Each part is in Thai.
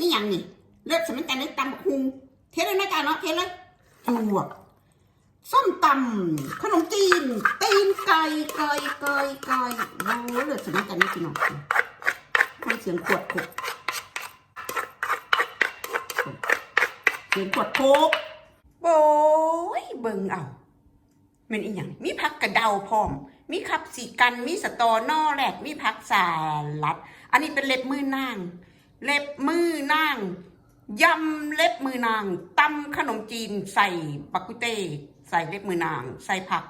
เป็นอหย่างนี่ เลือดสมันแต่เล็กตำบักหุงเทเลยนะจ๊ะเนาะเทเลยจวกส้มตำขนมจีน ตีนไก่ไก่ไก่ไก่โอ้เลือดสมันแต่เล็กพี่น้องฟังเสียงขวดขวดเสียงขวดโคกโอ้ยเบิ่งเอาแมันอีหยังมีผักกระเดาพร้อม มีขับสีกัน มีสตอ นอแรกมีผักสาลัด อันนี้เป็นเล็บมือนาง เล็บมือนางยำเล็บมือนางตำขนมจีนใส่ปักกุเต้ใส่เล็บมือนาง ใส่ผัก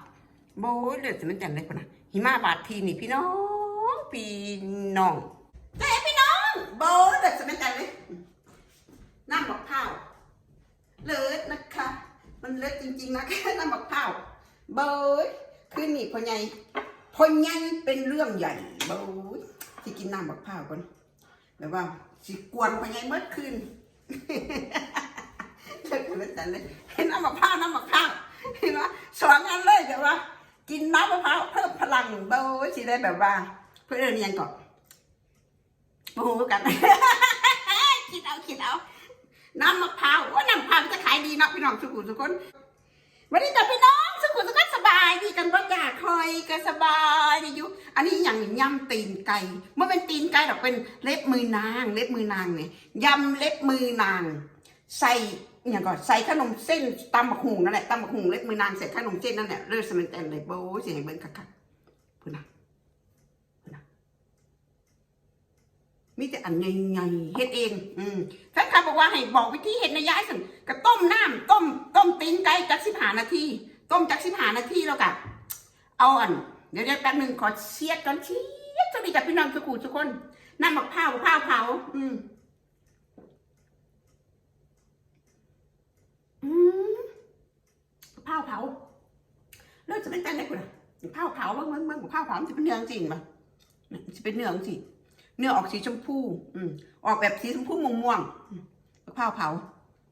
โบยเลือดจะมันจันเลยคนนะหิมาบาดทีนี่พี่น้องพี่น้องแต่พี่น้องโบยเลือดจะมันจันเลยน้ำหมะพร้าวเลิศนะคะ มันเลิศจริงๆนะแค่น้ำหมะพร้าวเบยคือนี่พ่อใหญ่พ่อใหญ่เป็นเรื่องใหญ่เบยสิกินน้ำหมะพร้าวก่อน แบบว่าสิกวนพ่อใหญ่เมื่อคืนเลิกกันเลยแต่เลยเห็นน้ำมะพร้าวน้ำมะพร้าวเห็นไหมสอนงานเลยแบบว่า กินน้ำมะพร้าวเพิ่มพลังเบยสิได้แบบว่า เพื่อนเรียนก่อนโอ้โหกันคิดเอาคิดเอา น้ำมะพร้าวว่าน้ำมะพร้าวจะขายดีเนาะพี่น้องสุขุมทุกคนวันนี้แต่พี่น้องสุขุมสุข บายดีกันบ่จ้าคอยก็สบายอยู่อันนี้อย่างนี้ยำตีนไก่เมื่อเป็นตีนไก่หรอกเป็นเล็บมือนาง เล็บมือนางเนี่ยยำเล็บมือนาง ใส่อย่างก่อนใส่ขนมเส้นตำบักหุงนั่นแหละตำบักหุงเล็บมือนางใส่ขนมเส้นนั่นแหละเลือดสมันแตนเลยโบ้เสียงเบิ้งคักๆพูดนะพูดนะมีแต่อันใหญ่ๆเฮ็ดเอง อืมท่านข้าบอกว่าให้บอกวิธีเห็ดในย้ายสิก็ต้มน้ำต้มต้มตีนไก่จักสิบหานาที ต้มจักสิบหานาทีแล้วกับเอาอัน เดี๋ยวเดี๋ยวแป๊บหนึ่งขอเชียดก่อนเชียดสวัสดีกับพี่น้องทุกคนทุกคนน้ำมะพร้าวข้าวเผาอืมอืมมะพร้าวเผาเลิกจะเป็นแป้งได้กูนะมะพร้าวเผาเบิ่งเบิ่งเบิ่งมะพร้าวเผาจะเป็นเนื้อจริงปะมันจะเป็นเนื้อจริงเนื้อออกสีชมพู อืมออกแบบสีชมพูม่วงม่วงๆอืมมะพร้าวเผา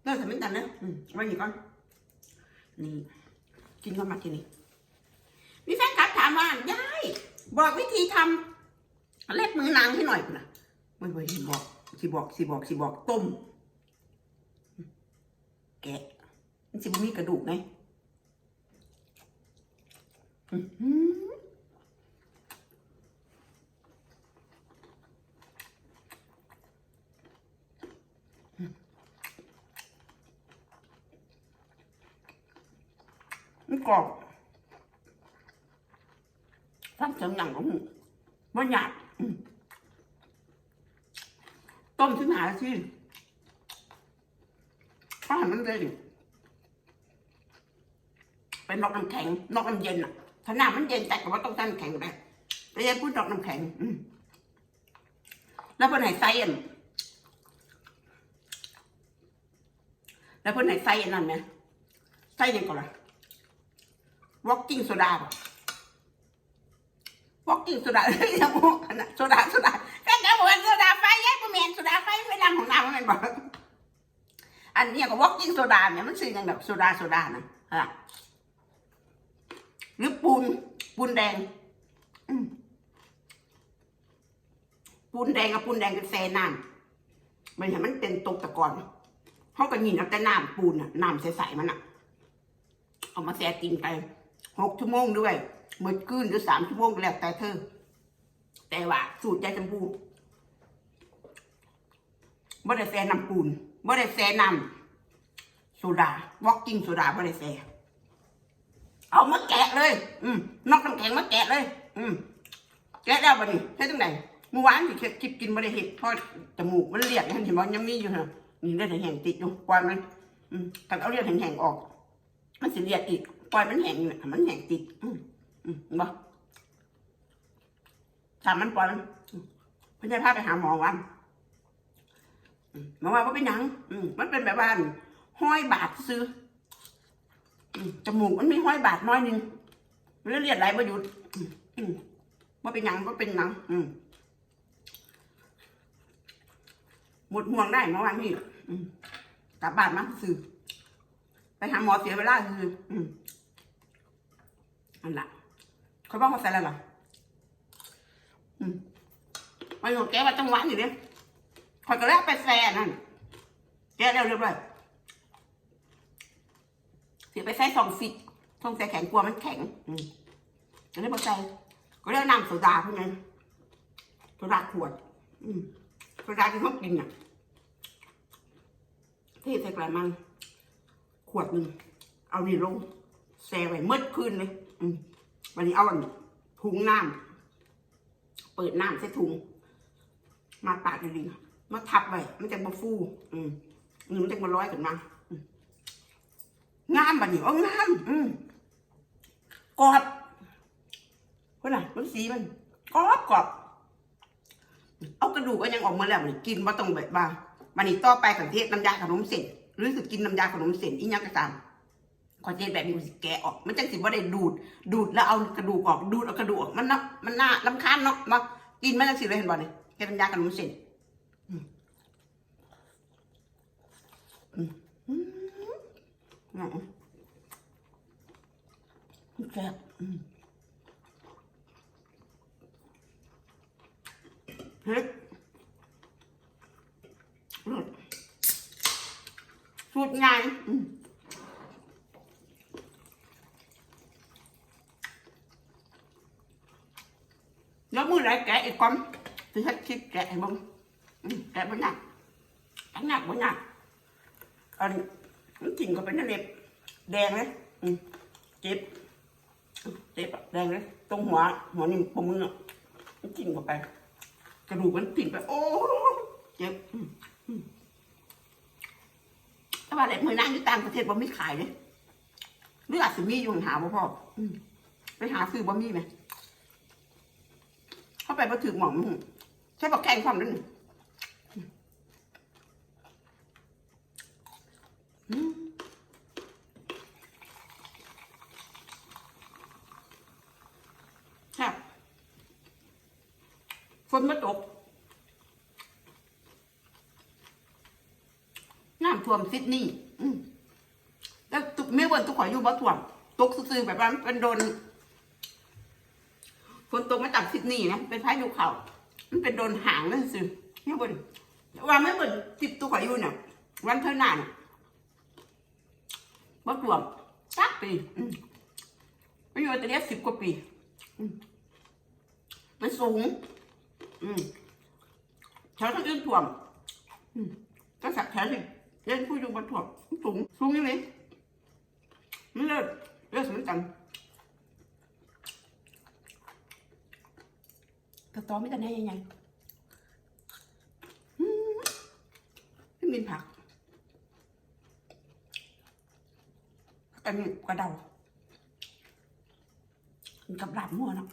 เลิกจะเป็นกันนะอืมเอาไว้นี่ก่อนนี่ กินก็มาทีนี้มีแฟนคลับถามว่ายายบอกวิธีทำเล็บมือนางให้หน่อยนะไม่ไม่สิบอกสิบอกสิบอกสิบอกต้ม แกะมันสิบมีกระดูกไงอื้อหือ มันกรอบฟังเสียงหนังของมันหยาบต้มชิ้นหาที่ข้าวมันเลยเป็นนอกน้ำแข็งนอกน้ำเย็นอะถ้าน้ำมันเย็นแต่ก็ว่าต้องใส่น้ำแข็งไปแต่ยังพูดนอกน้ำแข็งแล้วเพื่อนไหนใส่อันแล้วเพื่อนไหนใส่อันนั้นไหมใส่ยังก่อนล่ะ walking soda ป่ะ walking soda เฮ้ยยังบอกอันนั้นโซดาโซดาแค่จะบอกว่าโซดาไฟแยกประเมนโซดาไฟไฟดำของน้ำมันบอกอันนี้ยก็ walking soda เนี่ยมันซื้อยังแบบโซดาโซดานะฮะหรือปูนปูนแดงปูนแดงกับปูนแดงกับแซ่น้ำมันเห็นมันเป็นตกตะกอนเขาก็ยินเอาแต่น้ำปูนอะน้ำใสๆมันอะเอามาแซ่กินไป หกชั่วโมงด้วยมืดคืนหรือสามชั่วโมงแล้วแต่เธอ แต่ว่าสูตรยายชมพูบ่ได้แซ่น้ำปูนบ่ได้แซ่น้ำโซดาวอกกิ้งโซดาบ่ได้แซ่เอามาแกะเลย อืมนอกน้ำแข็งมาแกะเลย อืมแกะแล้วบัดนี้ให้ตรงไหนเมื่อวานที่เฮ็ดคลิปกินบ่ได้เห็ดเพราะจมูกมันเลียดเห็นบ่ยังมีอยู่ฮะนี่เลือดแห้งติดอยู่ปล่อยมันอืมถ้าเอาเลือดแห้งๆออก มันสิเลียดอีก ปล่อยมันแห้งอยู่น่ะมันแห้งติด อืมอืมบ่ถามันปล่อยมันเพิ่นพาไปหาหมอวันมหมอว่าบ่เป็นหยัง อืมมันเป็นแบบว่าห้อยบาดซื้อจมูกมันมีห้อยบาดน้อยนึงมันเลยเลียดไหลบ่หยุดอืมอืมบ่เป็นหยังบ่เป็นหยัง อืมหมดห่วงได้เมื่อวานนี้กลับบ้านมาซื้อไปหาหมอเสียเวลาคือ อันละเขาบอกเขาใส่อะไรหรออืมมันของแกว่าจังหวะอยู่เนี่ยคอยก็แล้วไปแซ่นั่นแกะแล้วเรียบร้อยเสียไปใส่ซองฟิตซองใส่แข็งกลัวมันแข็ง อืมก็เลยบอกใส่ก็เลยน้ำโซดาพวกนั้นโซดาขวด อืมโซดาที่เขากินอะเทใส่กระมังขวดหนึ่งเอานี่ลง แช่ไว้มืดคืนเลยวันนี้เอาอันถุงน้ำเปิดน้ำใส่ถุง มาปาดดีๆมาทับไว้มันจะมาฟู อืมอืมมันจะมาร้อยกันมาอืมงามบัดนี้เอางาม อืมกรอบคนน่ะมันสีมันกรอบกรอบเอากระดูกก็ยังออกมาแล้วนี่กินว่าต้องแบบบ้าวันนี้ต่อไปกับเทศน้ำยาขนมเส้นหรือสึกกินน้ำยาขนมเส้นอีกอย่างก็ตาม ขอเทศแบบนี้มันสิแกะออก มันจังสิว่าได้ดูด ดูดแล้วเอากระดูกออก ดูดเอากระดูกออก มันน่ามันน่าลำคาญเนาะมากินมันจังสิเลยเห็นบ่เนี่ยเทศน้ำยาขนมเส้นอืมอืมอืมอืมอืมแซ่บเฮ้ยสูตรง่ายอืม แล้วมือไหนแกะอีกความที่ให้คิดแกะให้มึงแกะบ่ยากทั้งหนักบ่ยากอันมันจริงก็เป็นนั่นเล็บแดงเลยเจ็บเจ็บแดงเลยตรงหัวหัวนี่ปมมืออะมันจริงเข้าไป กระดูกมันติ่งไปโอ้เจ็บแต่ว่าเล็บมือนั่งอยู่ต่างประเทศบ่มีขายเลยหรืออาจจะมีอยู่หาบ่พออืมไปหาซื้อบ่มีไหม เข้าไปบ่ถึงหม่องมึงใช่บอกแข่งความนั่นครับฝนมาตก น้ำท่วมซิดนีย์แล้วตุไม่เวินตุกขอยอยู่บ่ท่วม ตกซื่อแบบว่ามันเป็นโดน ฝนตกมาจากซิดนีย์นะเป็นพายุเขามันเป็นโดนหางนั่นซื่อไม่เวินว่าไม่เวินติดตุกขอยอยู่เนี่ยวันเท่านั้นบ่ท่วมสักปีอืมไม่อยู่แต่เรียกสิบกว่าปีมันสูงแถวทั้งอื่นท่วมก็สักแถวสิเล่นผู้อยู่บนถ่วงสูงสูงยังไงไม่เลิศเลิศเหมือน กันกระตอไม่แต่ไหนยังไงอืมไม่มีผักอันนี้กระเดากับลาบมัวเนาะ